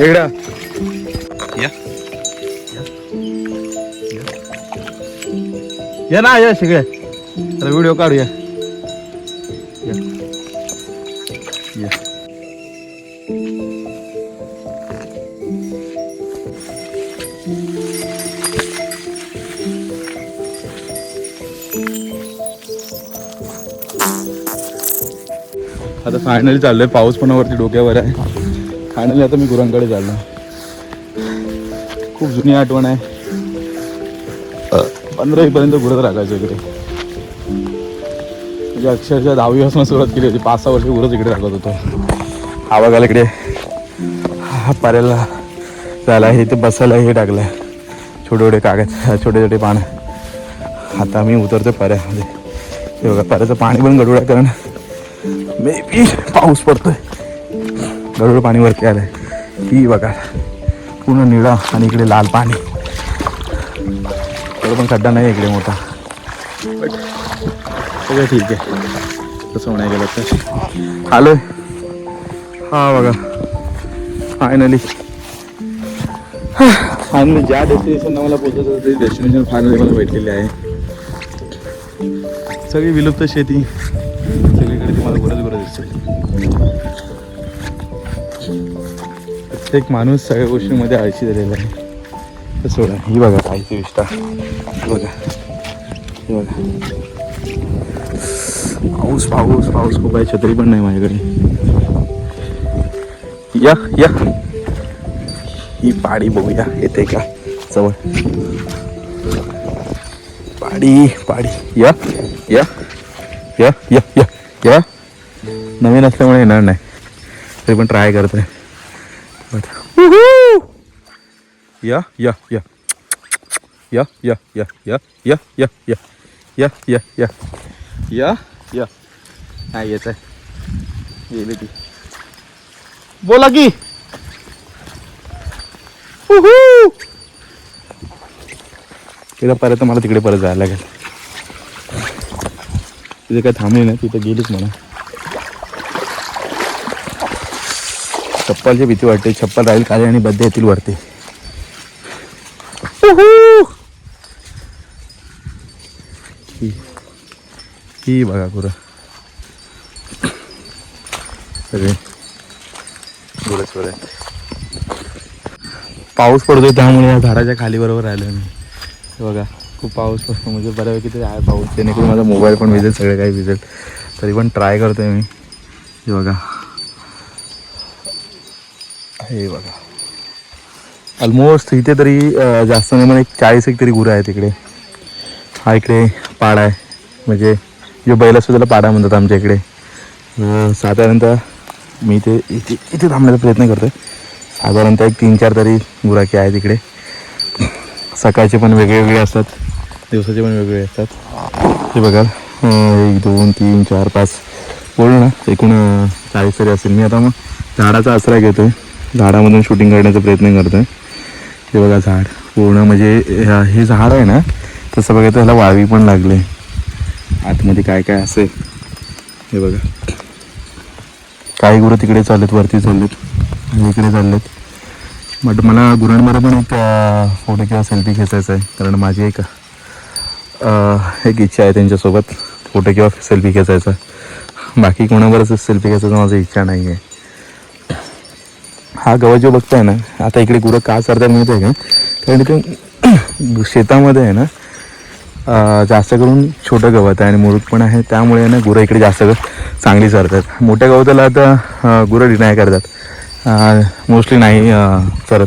इकडं. या. ये ना ये सगळे. तर व्हिडिओ काढूया. फायनली चाललोय. पाऊस पण वरती डोक्यावर आहे. फायनली आता मी गुरांकडे चाललो खूप जुनी आठवण आहे. पंधरावीपर्यंत गुरत राखायचं इकडे. म्हणजे अक्षरशः दहावी पासून सुरुवात केली होती. पाच सहा वर्ष गुरच इकडे राखत होतो. हा बघायला इकडे. हा पाऱ्याला झाला हे ते बसायला हे टाकलं छोटे छोटे कागद छोटे छोटे पानं. आता मी उतरतो पाऱ्यामध्ये म्हणजे हे बघा पाऱ्याचं पाणी पण गडूळ आहे कारण मे बी पाऊस पडतोय. गडूळ पाणी वरती आलंय. ही बघा. पूर्ण निळा आणि इकडे लाल पाणी. थोडं पण खड्डा नाही इकडे मोठा. बट सगळं ठीक आहे. तसं म्हणाय गेलं तर. आलोय. हा बघा. फायनली फायनली ज्या डेस्टिनेशनला मला पोहोचत होतं ते डेस्टिनेशन फायनली मला भेटलेली आहे. सगळी विलुप्त शेती. प्रत्येक माणूस सगळ्या गोष्टीमध्ये आळशी झालेला आहे. तर सोडा ही बघा काहीची विष्ठा. बघा ही बघा. पाऊस पाऊस पाऊस खूप आहे छत्री पण नाही माझ्याकडे. या या. ही पाडी बघूया येते का? जवळ पाडी पाडी. या या या या या या. नवीन असल्यामुळे येणार नाही. तरी पण ट्राय करत. या या या. या या या या या या या. या या या. या या. नाही येत आहे. गेली ती. बोला की. तिला परत मला तिकडे परत जायला लागेल. तिथे काय थांबली नाही तिथे गेलीच म्हणा. चप्पलची भीती वाटते चप्पल राहील खाली आणि बद्दे येतील वरती. ही बघा गुरं सगळे. गुरच पाऊस पडतोय त्यामुळे या झाडाच्या खाली बरोबर राहिलो मी. हे बघा खूप पाऊस पडतो म्हणजे बऱ्यापैकी ते आहे पाऊस. जेणेकरून माझा मोबाईल पण भिजेल सगळं काही भिजेल तरी पण ट्राय करतोय मी. बघा. हे बघा. ऑलमोस्ट इथे तरी जास्त नाही म्हणजे एक चाळीस एक तरी गुरं आहेत इकडे. हा इकडे पाडा आहे. म्हणजे जो बैल असतो त्याला पाडा म्हणतात आमच्या इकडे. साधारणतः मी ते इथे इथे थांबण्याचा प्रयत्न करतो साधारणतः एक तीन चार तरी गुराखी आहेत इकडे. सकाळचे पण वेगळे वेगळे असतात. दिवसाचे पण वेगवेगळे असतात. हे बघा. एक दोन तीन चार पाच. बोलू ना एकूण चाळीस तरी असेल. मी आता मग झाडाचा आसरा आहे झाडामधून शूटिंग करण्याचा प्रयत्न करतोय. हे बघा झाड. पूर्ण म्हणजे ह्या- हे झाड आहे ना तसं बघायचं ह्याला वाळवी पण लागले. आतमध्ये काय काय असेल. हे बघा. काही गुरं तिकडे चाललेत वरती चाललेत. आणि इकडे चाललेत. बट मला गुरांमध्ये पण एक फोटो किंवा सेल्फी खेचायचा आहे कारण माझी एक एक इच्छा आहे त्यांच्यासोबत. फोटो किंवा सेल्फी खेचायचा. बाकी कोणाबरोबर सेल्फी खेचायचा माझी इच्छा नाही आहे हा गवत जो बघताय ना आता इकडे गुरं का चरतात मिळत आहे का? कारण इथे शेतामध्ये आहे ना जास्त करून छोटं गवत आहे आणि मुरुट पण आहे. त्यामुळे आहे ना गुरं इकडे जास्त चांगली चरतात. मोठ्या गवताला आता गुरं डिनाय करतात. मोस्टली नाही चरत.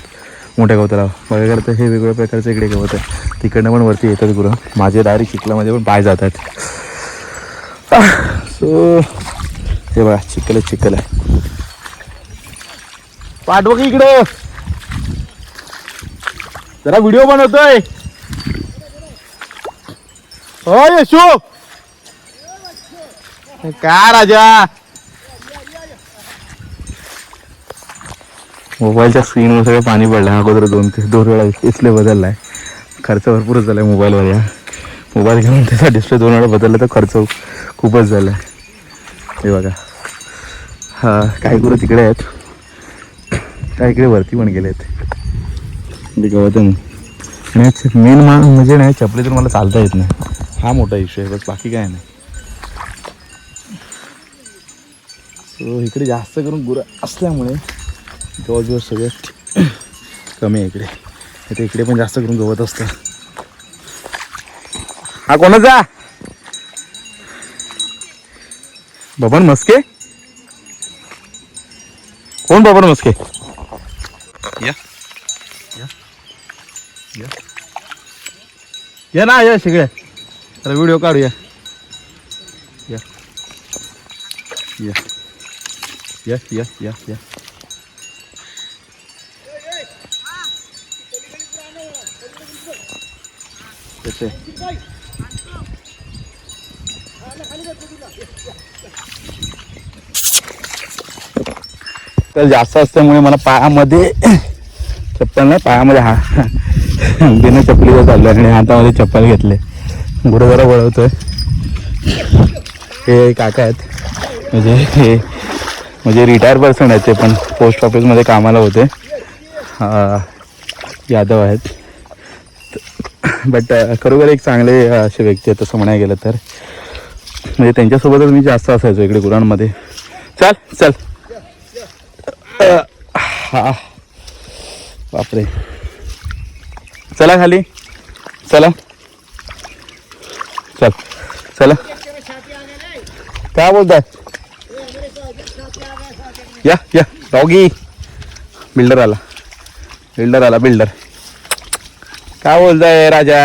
मोठ्या गवताला. बघायला तर हे वेगवेगळ्या प्रकारचं इकडे गवत आहे. तिकडनं पण वरती येतात गुरं. माझे डायरेक्ट चिखलामध्ये पण पाय जातात. सो हे बघा चिखल चिखल. आहे पाठव की इकडं. जरा व्हिडिओ बनवतोय. हो यशू. का राजा? मोबाईलच्या स्क्रीनवर सगळं पाणी पडलं. अगोदर दोन ते दोन वेळा डिस्प्ले बदलला आहे खर्च भरपूरच झाला आहे मोबाईलवर या. मोबाईल घेऊन त्याचा डिस्प्ले दोन वेळा बदलला तर खर्च खूपच झाला आहे हे बघा. हा काय करू तिकडे आहेत? काही इकडे वरती पण गेले आहेत म्हणजे गवत आणि मेन मा म्हणजे नाही चपलीतून मला चालता येत नाही. हा मोठा इश्यू आहे बस बाकी काय नाही. सो इकडे जास्त करून गुरं असल्यामुळे जवळजवळ सगळ्यात कमी आहे इकडे. आता इकडे पण जास्त करून गवत असतं. हा कोणाचा बबन मस्के कोण बबन मस्के या या या. ना या सगळे. जरा व्हिडिओ काढूया. या. या. या या या या. कसे? तर जास्त असल्यामुळे मला पायामध्ये चप्पल नाही पायामध्ये हा. बिना चपलीचं चाललं आणि हातामध्ये चप्पल घेतले. गुरु जरा वळवतोय. हे काका आहेत. म्हणजे हे म्हणजे रिटायर पर्सन आहेत ते पण. पोस्ट ऑफिसमध्ये कामाला होते. यादव आहेत. बट खरोखर एक चांगले असे व्यक्ती आहेत तसं म्हणायला गेलं तर. म्हणजे त्यांच्यासोबतच मी जास्त असायचो इकडे गुरांमध्ये. चल चल. हा. बापरे. चला खाली. चला. चल. चला. काय बोलताय? या या. डॉगी. बिल्डर आला. बिल्डर आला बिल्डर. काय बोलताय राजा?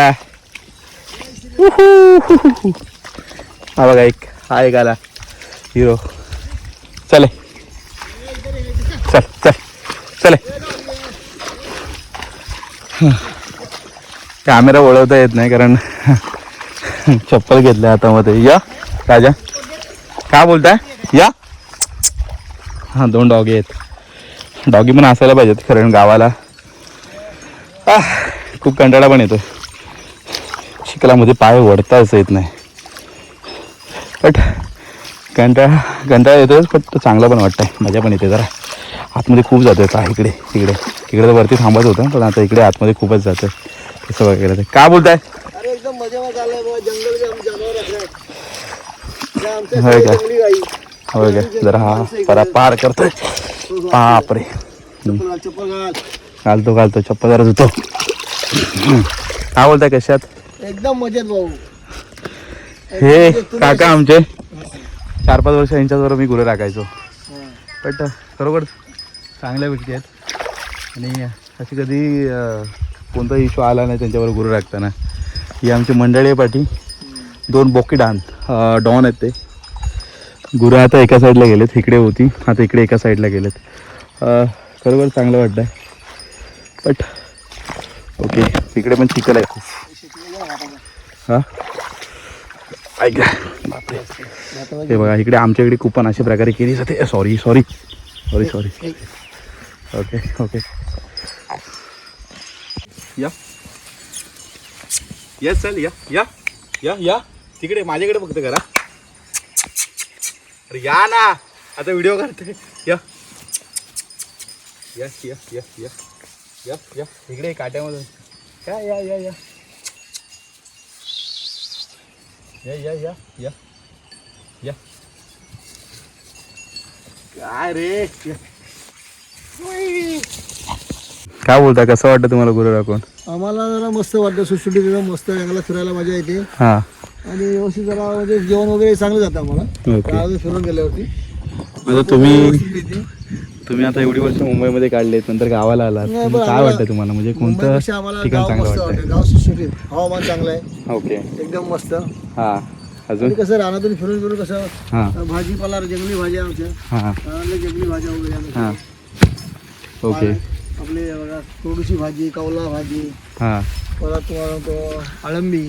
हा बघा एक हा एक आला. हिरो. चले. चल चल. चले. कॅमेरा वळवता येत नाही कारण चप्पल घेतल्या हातामध्ये. या राजा. काय बोलताय? या. हां दोन डॉगी आहेत. डॉगी पण असायला पाहिजेत कारण गावाला. खूप कंटाळा पण येतो शिकलामध्ये पाय वडताच येत नाही. बट कंटाळा कंटाळा येतोच पण तो चांगला पण वाटतंय. मजा पण येते जरा. आतमध्ये खूप जातोय का इकडे इकडे. इकडे तर वरती थांबत होतं पण आता इकडे आतमध्ये खूपच जातं जातोय तसं वगैरे ते. काय बोलताय? अरे एकदम बाबा जंगल जनावर होय का? होय काय जरा हा परा पार करतोय. बापरे. घालतो घालतो चप्पल जरा धुतो. काय बोलताय कशात? एकदम मजेत भाऊ. हे काका आमचे. चार पाच वर्ष यांच्याबरोबर मी गुरु राखायचो. बट खरोखर चांगल्या व्यक्ती आहेत. आणि अशी कधी कोणताही कोणता इश्यू आला नाही त्यांच्यावर गुरु राखताना ही आमची मंडळी आहे पाठी. दोन बोकी डान डॉन आहेत ते. गुरु आता एका साईडला गेलेत इकडे होती आता इकडे एका साईडला गेलेत. अं, खरोखर चांगलं वाटतं आहे बट ओके इकडे पण चिकल आहे खूप. हां? ऐका हे बघा इकडे आमच्या इकडे कुपन अशा प्रकारे केली जाते. Sorry sorry sorry sorry okay okay या. या चल या. या. या या. तिकडे माझ्याकडे फक्त करा. अरे या ना. आता व्हिडिओ करते. या. या या या या या या इकडे काट्यामधून. या या या या. या या या या. या. काय रे? काय बोलता कसं वाटतं तुम्हाला गुरु राखून? आम्हाला जरा मस्त वाटतं. एकदम मस्त जंगलात फिरायला मजा येते. हां. आणि व्यवस्थित जरा म्हणजे जेवण वगैरे चांगलं जातं आम्हाला. ओके. फिरून गेल्यावरती. आता तुम्ही. तुम्ही आता एवढी वर्ष मुंबईमध्ये काढलेत नंतर गावाला आलात. नाही, मग पण काय आम्हाला- वाटतं तुम्हाला? म्हणजे कोणतं मुंबईपेक्षा आम्हाला ठिकाण गाव चांगलं मस्त वाटतं गाव सुटसुटीत हवामान चांगलं आहे. ओके. एकदम मस्त. हां. अजून? कसं रानातून फिरून फिरून कसं हां. भाजीपाला जंगली भाज्या आमच्या. हां. रानातल्या जंगली भाज्या वगैरे आम्ही हां. ओके. आपले बघा कोडूची भाजी कौला भाजी हां. परत तुम्हाला तो अळंबी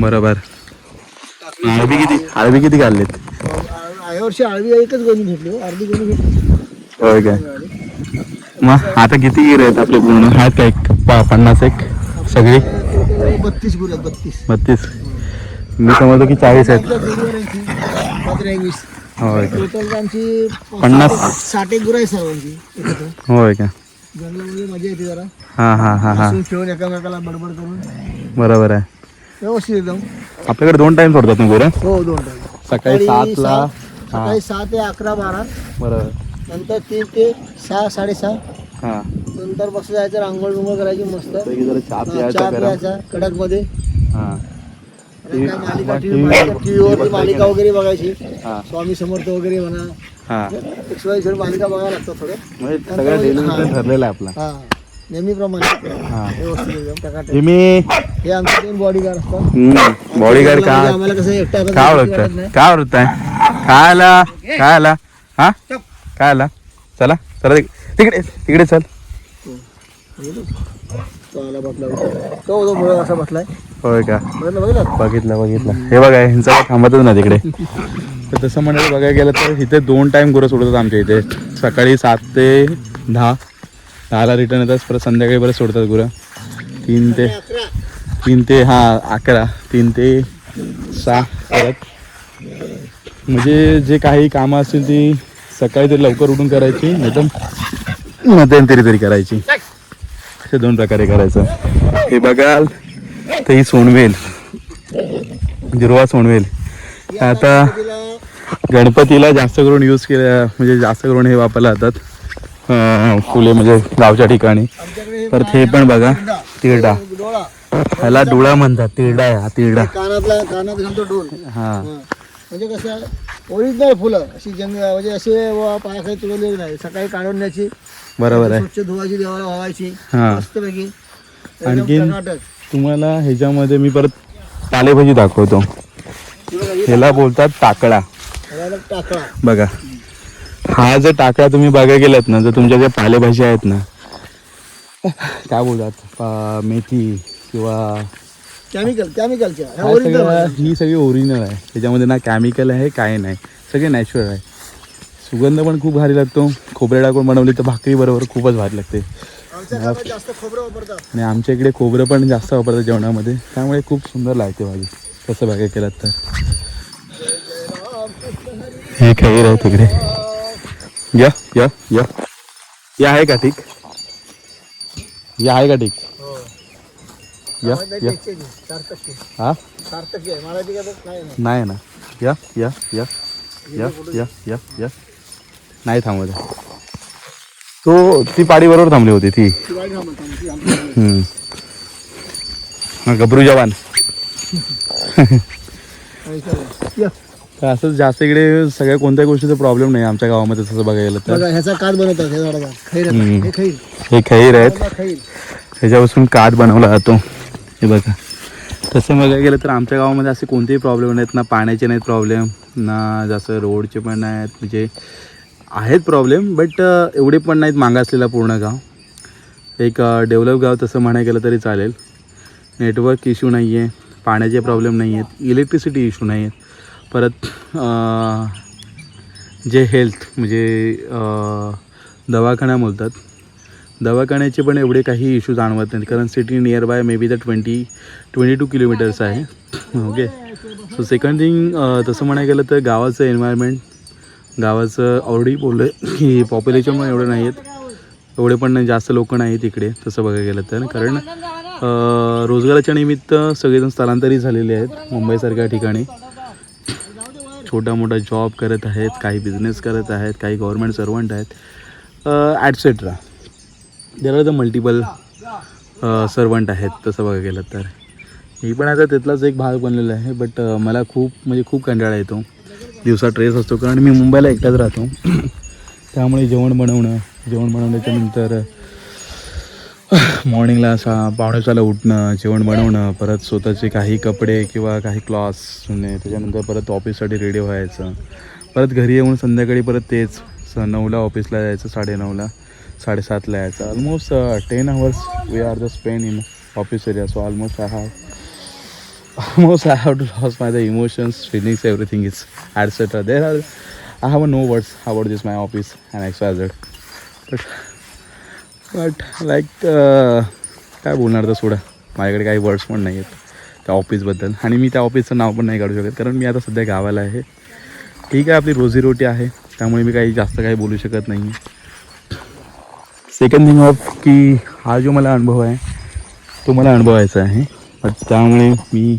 बरोबर. टाकळी अळबी किती अळबी किती आ- या वर्षी आळवी एकच गोणी घेतली हो, अर्धी गोणी घेतली. होय काय? मग आता किती गिर आहेत आपले पूर्ण? आहेत का एक प- पन्नास एक? सगळी? बत्तीस गुरु आहेत बत्तीस. बत्तीस. मी समजतो की चाळीस आहेत. होय टोटल आमची पन्नास. साठ एक गुरं आहे सर्वांची. एकत्र. होय का जंगलामध्ये मजा येते जरा. हां हां हां हां. बसून खेळून एकामेकाला बडबड करून. बरोबर आहे. व्यवस्थित एकदम. आपल्याकडे दोन टाइम सोडतात ना गुरं हो दोन टाइम सकाळी सातला. सात- सकाळी सहा ते अकरा बारा. बरोबर. नंतर तीन ते सहा साडेसहा. हां. नंतर मस्त जायचं रांगोळ बिंगोळ करायची मस्त. पैकी जरा चहा हा, प्यायचा चहा करा प्यायचा कडकमध्ये हां मालिका TV टीव्हीवरती मालिका वगैरे बघायची. हां. स्वामी समर्थ वगैरे म्हणा हां. थोडं म्हणजे सगळं डेली रुटीन ठरलेलं आहे आपला. हा. नेहमीप्रमाणे. हां. व्यवस्थित एकदम टकाटक. हे मी हे आमचे तीन बॉडीगार्ड असतात बॉडीगार्ड का? आम्हाला कसं एकटा हातात काय नाही. काय ओळखताय काय आला काय आला हा? काय आला चला. चला तिक- तिकडे तिकडे चल. तो आला बसला होता. तो तो मुळे असा बसलाय होय का? बघितलं बघितलं. बघितलं बघितलं. हे बघा ह्यांचं काय थांबतच ना तिकडे. तर तसं म्हणायला बघायला गेलं तर इथे दोन टाईम गुरं सोडतात आमच्या इथे. सकाळी सात ते दहा. दहाला रिटर्न येतात परत संध्याकाळी परत सोडतात गुरं. तीन ते तीन ते हां अकरा. तीन ते सहा परत. म्हणजे जे काही कामं असतील ती सकाळी तरी लवकर उठून करायची नाही मध्यंतरी तरी करायची. असे दोन प्रकारे करायचं. हे बघाल तर ही सोनवेल. दुर्वा सोनवेल. आता गणपतीला जास्त करून यूज केल्या म्हणजे जास्त करून हे वापरले जातात. फुले म्हणजे गावच्या ठिकाणी. परत हे पण बघा तिरडा. डोळा ह्याला डोळा म्हणतात तिरडा हा तिरडा. कानातला कानात घालतो डोल हा. म्हणजे कसं ओरिजिनल फुलं अशी जंग म्हणजे असे व पायाखाली तुडवलेली नाही. सकाळी काढून न्यायची. बरोबर आहे. स्वच्छ धुवायची देवाला व्हायची. हा. मस्तपैकी? टकाटक. तुम्हाला ह्याच्यामध्ये मी परत पालेभाजी दाखवतो. ह्याला बोलतात टाकळा बघा. हा जर टाकळा तुम्ही बघायला गेलात ना तर तुमच्या ज्या पालेभाज्या आहेत ना काय बोलतात? पा- मेथी किंवा केमिकल केमिकलच्या हा सगळं ही सगळी ओरिजिनल आहे. त्याच्यामध्ये ना केमिकल आहे काय नाही. सगळे नॅचरल आहे. सुगंध पण खूप भारी लागतो. खोबरे टाकून बनवली तर भाकरी बरोबर खूपच भारी लागते. आणि आमच्या इकडे खोबरं पण जास्त वापरतात जेवणामध्ये. त्यामुळे खूप सुंदर लागते भाजी तसं बघायला केलं तर. हे खैर आहे तिकडे या या या या आहे का ठीक या आहे का ठीक. या. हा नाही ना. या या या या या या या नाही थांबत. तो ती पाडी बरोबर थांबली होती ती गबरू जवान. तर असंच जास्त इकडे सगळ्या कोणत्या गोष्टीचा प्रॉब्लेम नाही आमच्या गावामध्ये तसं बघायला गेलं तर. बघा ह्याचा कात बनवतात ह्या झाडाचा खैर हम्म. हे खैर. हे खैर आहेत. खैर. ह्याच्यापासून काठ बनवला जातो. हे बघा. तसं बघायला गेलं तर आमच्या गावामध्ये असे कोणतेही प्रॉब्लेम नाहीत ना पाण्याचे नाहीत प्रॉब्लेम ना जास्त रोडचे पण नाहीत. म्हणजे आहेत प्रॉब्लेम बट एवढे पण नाहीत मागासलेला पूर्ण गाव. एक डेव्हलप गाव तसं म्हणायला गेलं तरी चालेल. नेटवर्क इश्यू नाही आहे पाण्याचे प्रॉब्लेम नाही आहेत इलेक्ट्रिसिटी इश्यू नाही आहेत परत जे हेल्थ म्हणजे दवाखाना बोलतात. दवाखान्याचे पण एवढे काही इश्यू जाणवत नाहीत. कारण city near by may be the twenty twenty two kilometres आहे ओके सो सेकंड थिंग तसं म्हणायला गेलं तर गावाचं एन्व्हायरमेंट गावाचं ऑलरेडी बोललो आहे की पॉप्युलेशन पण एवढं नाही आहेत एवढे पण जास्त लोक नाहीत इकडे तसं बघायला गेलं तर. कारण रोजगाराच्या निमित्त सगळेजण स्थलांतरित झालेले आहेत मुंबईसारख्या ठिकाणी. छोटा मोठा जॉब करत आहेत काही बिझनेस करत आहेत काही गव्हर्मेंट सर्वंट आहेत etcetera there are the multiple servant आहेत तसं बघा गेलं तर. मी पण आता त्यातलाच एक भाग बनलेला आहे बट मला खूप म्हणजे खूप कंटाळा येतो. दिवसा ट्रेस असतो कारण मी मुंबईला एकटाच राहतो. त्यामुळे जेवण बनवणं जेवण बनवल्याच्या नंतर मॉर्निंगला असा पावणेसाला उठणं जेवण बनवणं परत स्वतःचे काही कपडे किंवा काही क्लॉस म्हणजे त्याच्यानंतर परत ऑफिससाठी रेडी व्हायचं. परत घरी येऊन संध्याकाळी परत तेच स नऊला ऑफिसला जायचं साडेनऊला साडेसातला यायचं. Almost ten hours we are the spend in office area so almost I have I I to to my the emotions emotions, feelings, is is etc. There I I have no words about this my office and XYZ but but like uh, काय बोलणार तर सोडा. माझ्याकडे काही words पण नाही आहेत. त्या ऑफिसबद्दल आणि मी त्या ऑफिसचं नाव पण नाही काढू शकत. कारण मी आता सध्या गावाला आहे. ठीक आहे आपली रोजीरोटी आहे. त्यामुळे मी काही जास्त काही बोलू शकत नाही. सेकंड थिंग ऑफ की हा जो मला अनुभव आहे तो मला अनुभवायचा आहे. बट त्यामुळे मी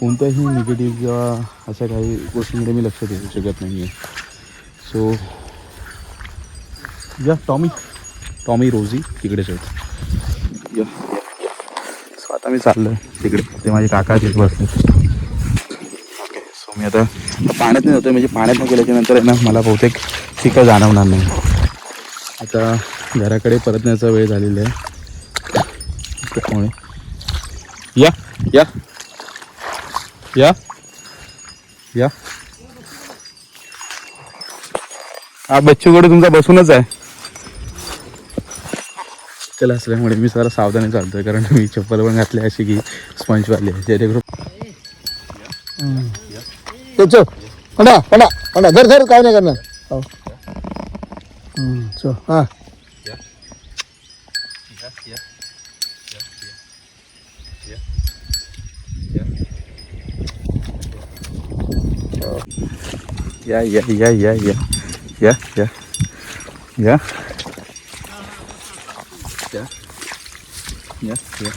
कोणत्याही निगेटिव्ह किंवा अशा काही गोष्टींकडे मी लक्ष देऊ शकत नाही आहे सो या टॉमिक टॉमी रोजी तिकडेच आहेत या. सो आता मी चाललो आहे तिकडे. ते माझे काका तिथे बसले. ओके सो मी आता पाण्यात नाही जातो म्हणजे पाण्यात नाही गेल्याच्यानंतर आहे ना मला बहुतेक तिकडं जाणवणार नाही. आता घराकडे परतण्याचा वेळ झालेला आहे. त्यामुळे. या या. या. या. हा बच्चूकडे तुमचा बसूनच आहे. चिखल असल्यामुळे मी जरा सावधानी चालतोय कारण मी चप्पल पण घातली अशी की स्पंजवाली जेणेकरून पंडा पंडा पंडा घर धर काय नाही करणार. हो. चो हां. या या या या या या या. या या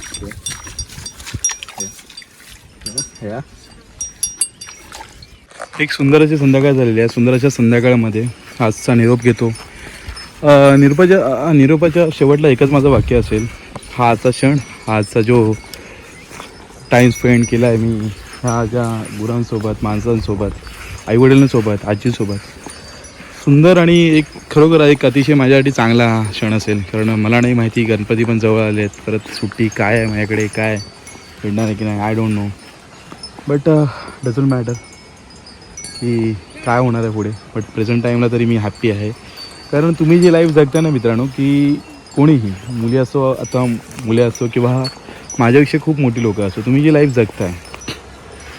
या एक सुंदर अशी संध्याकाळ झालेली आहे. सुंदर अशा संध्याकाळमध्ये आजचा निरोप घेतो. निरोपाच्या निरोपाच्या शेवटला एकच माझं वाक्य असेल. हा आजचा क्षण हा आजचा जो टाईम स्पेंड केला आहे मी ह्या ज्या गुरांसोबत माणसांसोबत आईवडिलांसोबत आजीसोबत सुंदर आणि एक खरोखर एक अतिशय माझ्यासाठी चांगला क्षण असेल. कारण मला नाही माहिती गणपती पण जवळ आले आहेत. परत सुट्टी काय आहे माझ्याकडे काय भेटणार आहे की नाही I don't know but doesn't matter की काय होणार आहे पुढे. बट प्रेझेंट टाईमला तरी मी हॅप्पी आहे. कारण तुम्ही जी लाईफ जगता ना मित्रांनो की कोणीही मुली असो आता मुले असो किंवा माझ्यापेक्षा खूप मोठी लोकं असो तुम्ही जी लाईफ जगताय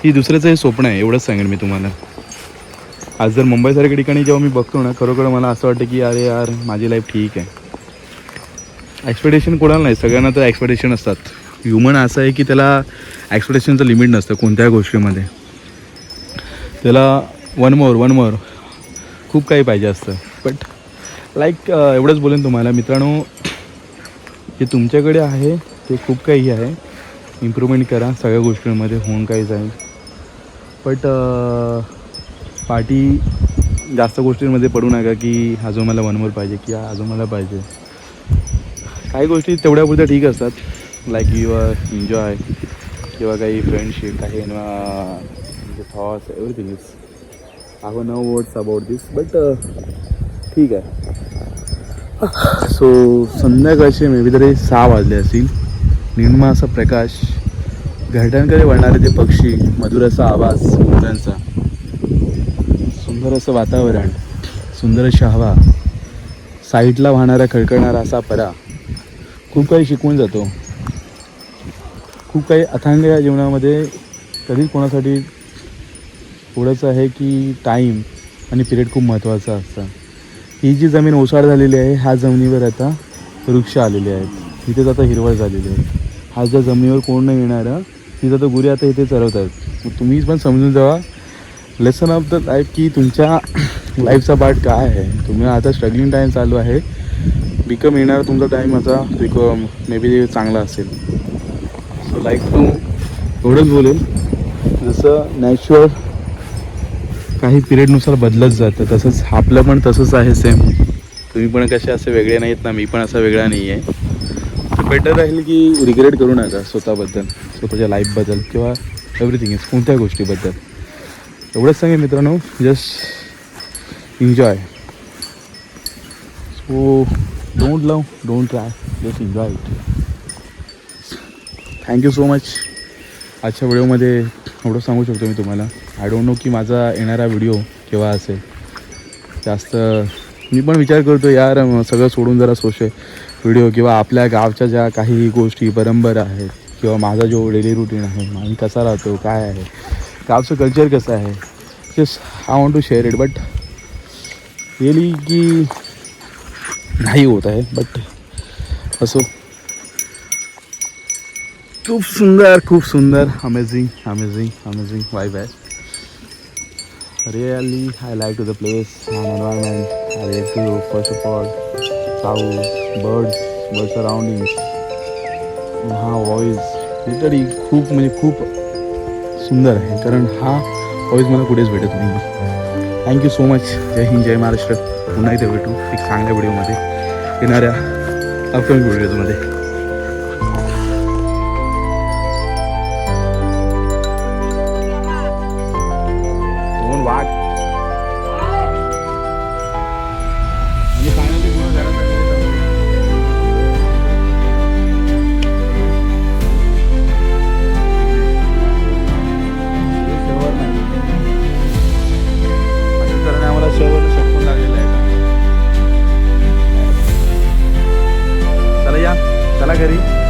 ही दुसऱ्याचं हे स्वप्न आहे एवढंच सांगेन मी तुम्हाला. आज जर मुंबईसारख्या ठिकाणी जेव्हा मी बघतो ना खरोखर मला असं वाटतं की अरे यार माझी लाईफ ठीक आहे. एक्सपेक्टेशन कोणाला नाही सगळ्यांना तर एक्सपेक्टेशन असतात. ह्युमन असं आहे की त्याला एक्सपेक्टेशनचं लिमिट नसतं कोणत्याही गोष्टीमध्ये. त्याला वन मोर वन मोर खूप काही पाहिजे असतं. बट लाईक एवढंच बोलेन तुम्हाला. मित्रांनो जे तुमच्याकडे आहे ते खूप काही आहे. इम्प्रूव्हमेंट करा. सगळ्या गोष्टींमध्ये होऊन काही जाईल बट पार्टी जास्त गोष्टींमध्ये पडू नका की हा जो मला वनवर पाहिजे की हा जो मला पाहिजे. काही गोष्टी तेवढ्यापुरत्या ठीक असतात. लाईक युअर एन्जॉय किंवा काही फ्रेंडशिप काही thoughts everything is I no words about this but ठीक आहे. सो संध्याकाळचे मे बी तरी सहा वाजले असतील. निम्मा असा प्रकाश घरट्यांकडे वळणारे ते पक्षी मधुर असा आवाज मुलांचा. सुंदर असं वातावरण सुंदर अशी हवा साईडला वाहणारा खळखळणारा असा परा. खूप काही शिकवून जातो. खूप काही अथांग या जीवनामध्ये कधीच कोणासाठी थोडंसं आहे की टाईम आणि पिरियड खूप महत्त्वाचा असतं. ही जी जमीन ओसाड झालेली आहे ह्या जमिनीवर आता वृक्ष आलेले आहेत. इथेच आता हिरवळ झालेली आहे. हा ज्या जमिनीवर कोण नाही येणारं तिथं तर गुरे आता इथे चरवत आहेत. मग तुम्ही पण समजून जावा लेसन ऑफ द लाईफ की तुमच्या लाईफचा पार्ट काय आहे? तुम्ही आता स्ट्रगलिंग टाईम चालू आहे. बिकम येणार तुमचा टाईम आता बिकम मे बी चांगला असेल. सो लाईक टू एवढंच बोलेल. जसं नॅचरल काही पिरियडनुसार बदलत जातं. तसंच आपलं पण तसंच आहे सेम तुम्ही पण कसे असे वेगळे नाहीत ना मी पण असा वेगळा नाही आहे बेटर राहील की रिग्रेट करू नका स्वतःबद्दल. स्वतःच्या लाईफबद्दल किंवा एव्हरीथिंग इज कोणत्या गोष्टीबद्दल. एवढंच सांगेन मित्रांनो just enjoy so don't love don't try just enjoy it thank you so much आजच्या व्हिडिओमध्ये एवढं सांगू शकतो मी तुम्हाला. आय डोंट नो की माझा येणारा व्हिडिओ केव्हा असेल. जास्त मी पण विचार करतो यार सगळं सोडून जरा सोशल व्हिडिओ किंवा आपल्या गावच्या ज्या काही गोष्टी परंपरा आहेत किंवा माझा जो डेली रुटीन आहे मी कसा राहतो काय आहे गावचं कल्चर कैसा है? Just I want to share it but really कि नहीं होता है बट असो खूब सुंदर खूब सुंदर अमेजिंग अमेजिंग अमेजिंग वाइफ है। Really I like to the place environment I like to first of all south birds bird surroundings हा वॉइस लिटरी खूब म्हणजे खूब सुंदर आहे. कारण हा ऑईज मला कुठेच भेटत नाही. थँक्यू सो मच जय हिंद जय महाराष्ट्र. पुन्हा इथे भेटू एक चांगल्या व्हिडिओमध्ये येणाऱ्या अपकमिंग व्हिडिओजमध्ये घरी.